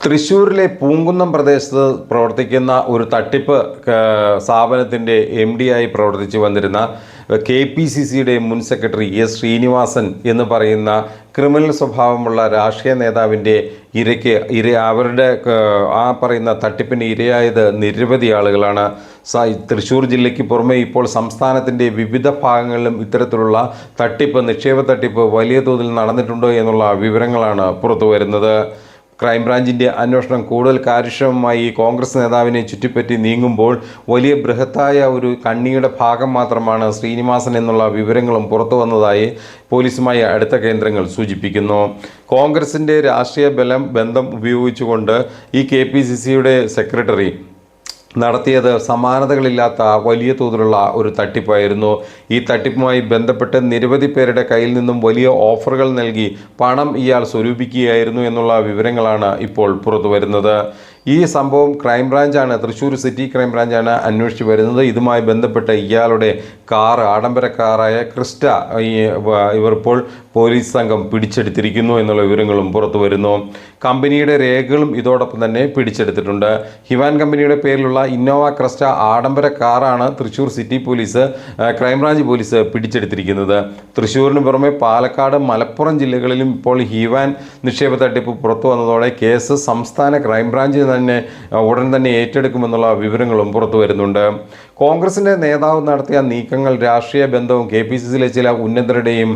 തൃശ്ശൂരിലെ പൂങ്കുന്നം പ്രദേശത്ത് പ്രവർത്തിക്കുന്ന ഒരു തട്ടിപ്പ് സ്ഥാപനത്തിന്റെ എം ഡി ആയി പ്രവർത്തിച്ചു വന്നിരുന്ന കെ പി സി സിയുടെ മുൻ സെക്രട്ടറി എസ് ശ്രീനിവാസൻ എന്ന് പറയുന്ന ക്രിമിനൽ സ്വഭാവമുള്ള രാഷ്ട്രീയ നേതാവിന്റെ ഇരയ്ക്ക് ഇര അവരുടെ ആ പറയുന്ന തട്ടിപ്പിന് ഇരയായത് നിരവധി ആളുകളാണ്. തൃശ്ശൂർ ജില്ലയ്ക്ക് പുറമെ ഇപ്പോൾ സംസ്ഥാനത്തിന്റെ വിവിധ ഭാഗങ്ങളിലും ഇത്തരത്തിലുള്ള തട്ടിപ്പ് നിക്ഷേപ തട്ടിപ്പ് വലിയ തോതിൽ നടന്നിട്ടുണ്ടോ എന്നുള്ള വിവരങ്ങളാണ് പുറത്തു വരുന്നത് ക്രൈംബ്രാഞ്ചിന്റെ അന്വേഷണം കൂടുതൽ കാര്യക്ഷമമായി കോൺഗ്രസ് നേതാവിനെ ചുറ്റിപ്പറ്റി നീങ്ങുമ്പോൾ വലിയ ബൃഹത്തായ ഒരു കണ്ണിയുടെ ഭാഗം മാത്രമാണ് ശ്രീനിവാസൻ എന്നുള്ള വിവരങ്ങളും പുറത്തു വന്നതായി പോലീസുമായി അടുത്ത കേന്ദ്രങ്ങൾ സൂചിപ്പിക്കുന്നു. കോൺഗ്രസിന്റെ രാഷ്ട്രീയ ബലം ബന്ധം ഉപയോഗിച്ചുകൊണ്ട് ഈ കെ പി സി സിയുടെ സെക്രട്ടറി നടത്തിയത് സമാനതകളില്ലാത്ത വലിയ തോതിലുള്ള ഒരു തട്ടിപ്പായിരുന്നു. ഈ തട്ടിപ്പുമായി ബന്ധപ്പെട്ട് നിരവധി പേരുടെ കയ്യിൽ നിന്നും വലിയ ഓഫറുകൾ നൽകി പണം ഇയാൾ സ്വരൂപിക്കുകയായിരുന്നു എന്നുള്ള വിവരങ്ങളാണ് ഇപ്പോൾ പുറത്തു വരുന്നത് ഈ സംഭവം ക്രൈംബ്രാഞ്ചാണ് തൃശ്ശൂർ സിറ്റി ക്രൈംബ്രാഞ്ചാണ് അന്വേഷിച്ച് വരുന്നത്. ഇതുമായി ബന്ധപ്പെട്ട ഇയാളുടെ കാർ ആഡംബര കാറായ ക്രിസ്റ്റ ഇവർ ഇപ്പോൾ പോലീസ് സംഘം പിടിച്ചെടുത്തിരിക്കുന്നു എന്നുള്ള വിവരങ്ങളും പുറത്തു വരുന്നു. കമ്പനിയുടെ രേഖകളും ഇതോടൊപ്പം തന്നെ പിടിച്ചെടുത്തിട്ടുണ്ട്. ഹിവാൻ കമ്പനിയുടെ പേരിലുള്ള ഇന്നോവ ക്രിസ്റ്റ ആഡംബര കാറാണ് Thrissur city police crime branch police പിടിച്ചെടുത്തിരിക്കുന്നത്. തൃശ്ശൂരിന് പുറമെ പാലക്കാട് മലപ്പുറം ജില്ലകളിലും ഇപ്പോൾ ഹിവാൻ നിക്ഷേപ തട്ടിപ്പ് പുറത്തു വന്നതോടെ കേസ് സംസ്ഥാന ക്രൈംബ്രാഞ്ച് തന്നെ ഉടൻ തന്നെ ഏറ്റെടുക്കുമെന്നുള്ള വിവരങ്ങളും പുറത്തു വരുന്നുണ്ട്. കോൺഗ്രസിന്റെ നേതാവ് നടത്തിയ നീക്കങ്ങൾ രാഷ്ട്രീയ ബന്ധവും കെ പി സി സിയിലെ ചില ഉന്നതരുടെയും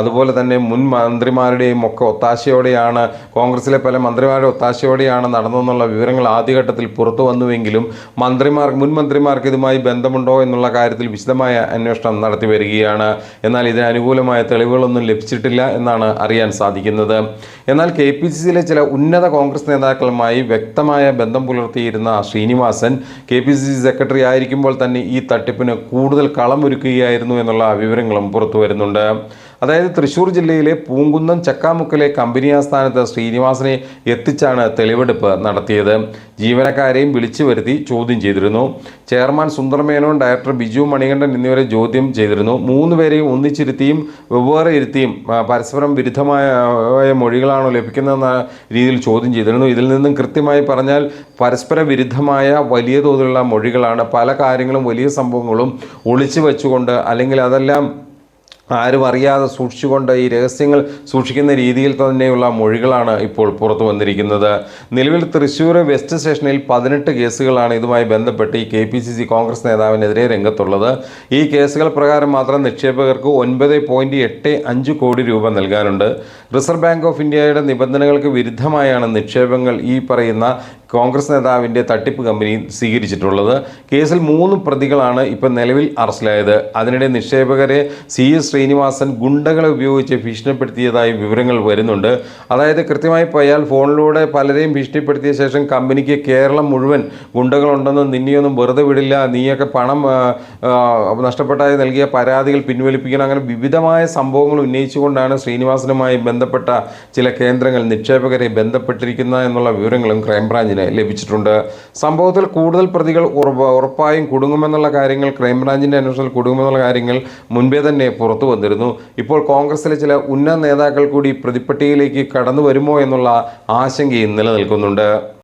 അതുപോലെ തന്നെ മുൻ മന്ത്രിമാരുടെയും ഒക്കെ ഒത്താശയോടെയാണ് കോൺഗ്രസിലെ പല മന്ത്രിമാരുടെ ഒത്താശയോടെയാണ് നടന്നതെന്നുള്ള വിവരങ്ങൾ ആദ്യഘട്ടത്തിൽ പുറത്തു വന്നുവെങ്കിലും മന്ത്രിമാർ മുൻ മന്ത്രിമാർക്ക് ഇതുമായി ബന്ധമുണ്ടോ എന്നുള്ള കാര്യത്തിൽ വിശദമായ അന്വേഷണം നടത്തി വരികയാണ്. എന്നാൽ ഇതിന് അനുകൂലമായ തെളിവുകളൊന്നും ലഭിച്ചിട്ടില്ല എന്നാണ് അറിയാൻ സാധിക്കുന്നത്. എന്നാൽ കെ പി സി സിയിലെ ചില ഉന്നത കോൺഗ്രസ് നേതാക്കളുമായി വ്യക്തമായ ബന്ധം പുലർത്തിയിരുന്ന Sreenivasan K P C C secretary ആയിരിക്കുമ്പോൾ തന്നെ ഈ തട്ടിപ്പിന് കൂടുതൽ കളമൊരുക്കുകയായിരുന്നു എന്നുള്ള വിവരങ്ങളും പുറത്തു വരുന്നുണ്ട്. അതായത് തൃശ്ശൂർ ജില്ലയിലെ പൂങ്കുന്നം ചക്കാമുക്കിലെ കമ്പനി ആസ്ഥാനത്ത് ശ്രീനിവാസനെ എത്തിച്ചാണ് തെളിവെടുപ്പ് നടത്തിയത്. ജീവനക്കാരെയും വിളിച്ചു വരുത്തി ചോദ്യം ചെയ്തിരുന്നു. ചെയർമാൻ സുന്ദർമേനോൻ ഡയറക്ടർ ബിജു മണികണ്ഠൻ എന്നിവരെ ചോദ്യം ചെയ്തിരുന്നു. മൂന്ന് പേരെയും ഒന്നിച്ചിരുത്തിയും വെവ്വേറെ ഇരുത്തിയും പരസ്പരം വിരുദ്ധമായ മൊഴികളാണോ ലഭിക്കുന്നതെന്ന രീതിയിൽ ചോദ്യം ചെയ്തിരുന്നു. ഇതിൽ നിന്നും കൃത്യമായി പറഞ്ഞാൽ പരസ്പര വിരുദ്ധമായ വലിയ തോതിലുള്ള മൊഴികളാണ്. പല കാര്യങ്ങളും വലിയ സംഭവങ്ങളും ഒളിച്ചു വെച്ചുകൊണ്ട് അല്ലെങ്കിൽ അതെല്ലാം ആരും അറിയാതെ സൂക്ഷിച്ചുകൊണ്ട് ഈ രഹസ്യങ്ങൾ സൂക്ഷിക്കുന്ന രീതിയിൽ തന്നെയുള്ള മൊഴികളാണ് ഇപ്പോൾ പുറത്തു വന്നിരിക്കുന്നത്. നിലവിൽ തൃശ്ശൂർ വെസ്റ്റ് സ്റ്റേഷനിൽ പതിനെട്ട് കേസുകളാണ് ഇതുമായി ബന്ധപ്പെട്ട് ഈ K P C C Congress നേതാവിനെതിരെ രംഗത്തുള്ളത്. ഈ കേസുകൾ പ്രകാരം മാത്രം നിക്ഷേപകർക്ക് ഒൻപത് പോയിന്റ് എട്ട് അഞ്ച് കോടി രൂപ നൽകാനുണ്ട്. റിസർവ് ബാങ്ക് ഓഫ് ഇന്ത്യയുടെ നിബന്ധനകൾക്ക് വിരുദ്ധമായാണ് നിക്ഷേപങ്ങൾ ഈ പറയുന്ന കോൺഗ്രസ് നേതാവിന്റെ തട്ടിപ്പ് കമ്പനി സ്വീകരിച്ചിട്ടുള്ളത്. കേസിൽ മൂന്ന് പ്രതികളാണ് ഇപ്പം നിലവിൽ അറസ്റ്റിലായത്. അതിനിടെ നിക്ഷേപകരെ സി എസ് ശ്രീനിവാസൻ ഗുണ്ടകളെ ഉപയോഗിച്ച് ഭീഷണിപ്പെടുത്തിയതായി വിവരങ്ങൾ വരുന്നുണ്ട്. അതായത് കൃത്യമായി പോയാൽ ഫോണിലൂടെ പലരെയും ഭീഷണിപ്പെടുത്തിയ ശേഷം കമ്പനിക്ക് കേരളം മുഴുവൻ ഗുണ്ടകളുണ്ടെന്ന് നിന്നെയൊന്നും വെറുതെ വിടില്ല നീയൊക്കെ പണം നഷ്ടപ്പെട്ടായി നൽകിയ പരാതികൾ പിൻവലിപ്പിക്കണം അങ്ങനെ വിവിധമായ സംഭവങ്ങൾ ഉന്നയിച്ചുകൊണ്ടാണ് ശ്രീനിവാസനുമായി ബന്ധപ്പെട്ട ചില കേന്ദ്രങ്ങൾ നിക്ഷേപകരെ ബന്ധപ്പെട്ടിരിക്കുന്ന എന്നുള്ള വിവരങ്ങളും ക്രൈംബ്രാഞ്ചിന് ലഭിച്ചിട്ടുണ്ട്. സംഭവത്തിൽ കൂടുതൽ പ്രതികൾ ഉറപ്പ- ഉറപ്പായും കുടുങ്ങുമെന്നുള്ള കാര്യങ്ങൾ ക്രൈംബ്രാഞ്ചിന്റെ അന്വേഷണത്തിൽ കുടുങ്ങുമെന്നുള്ള കാര്യങ്ങൾ മുൻപേ തന്നെ പുറത്തു വന്നിരുന്നു. ഇപ്പോൾ കോൺഗ്രസിലെ ചില ഉന്നത നേതാക്കൾ കൂടി പ്രതിപ്പട്ടികയിലേക്ക് കടന്നു വരുമോ എന്നുള്ള ആശങ്കയും നിലനിൽക്കുന്നുണ്ട്.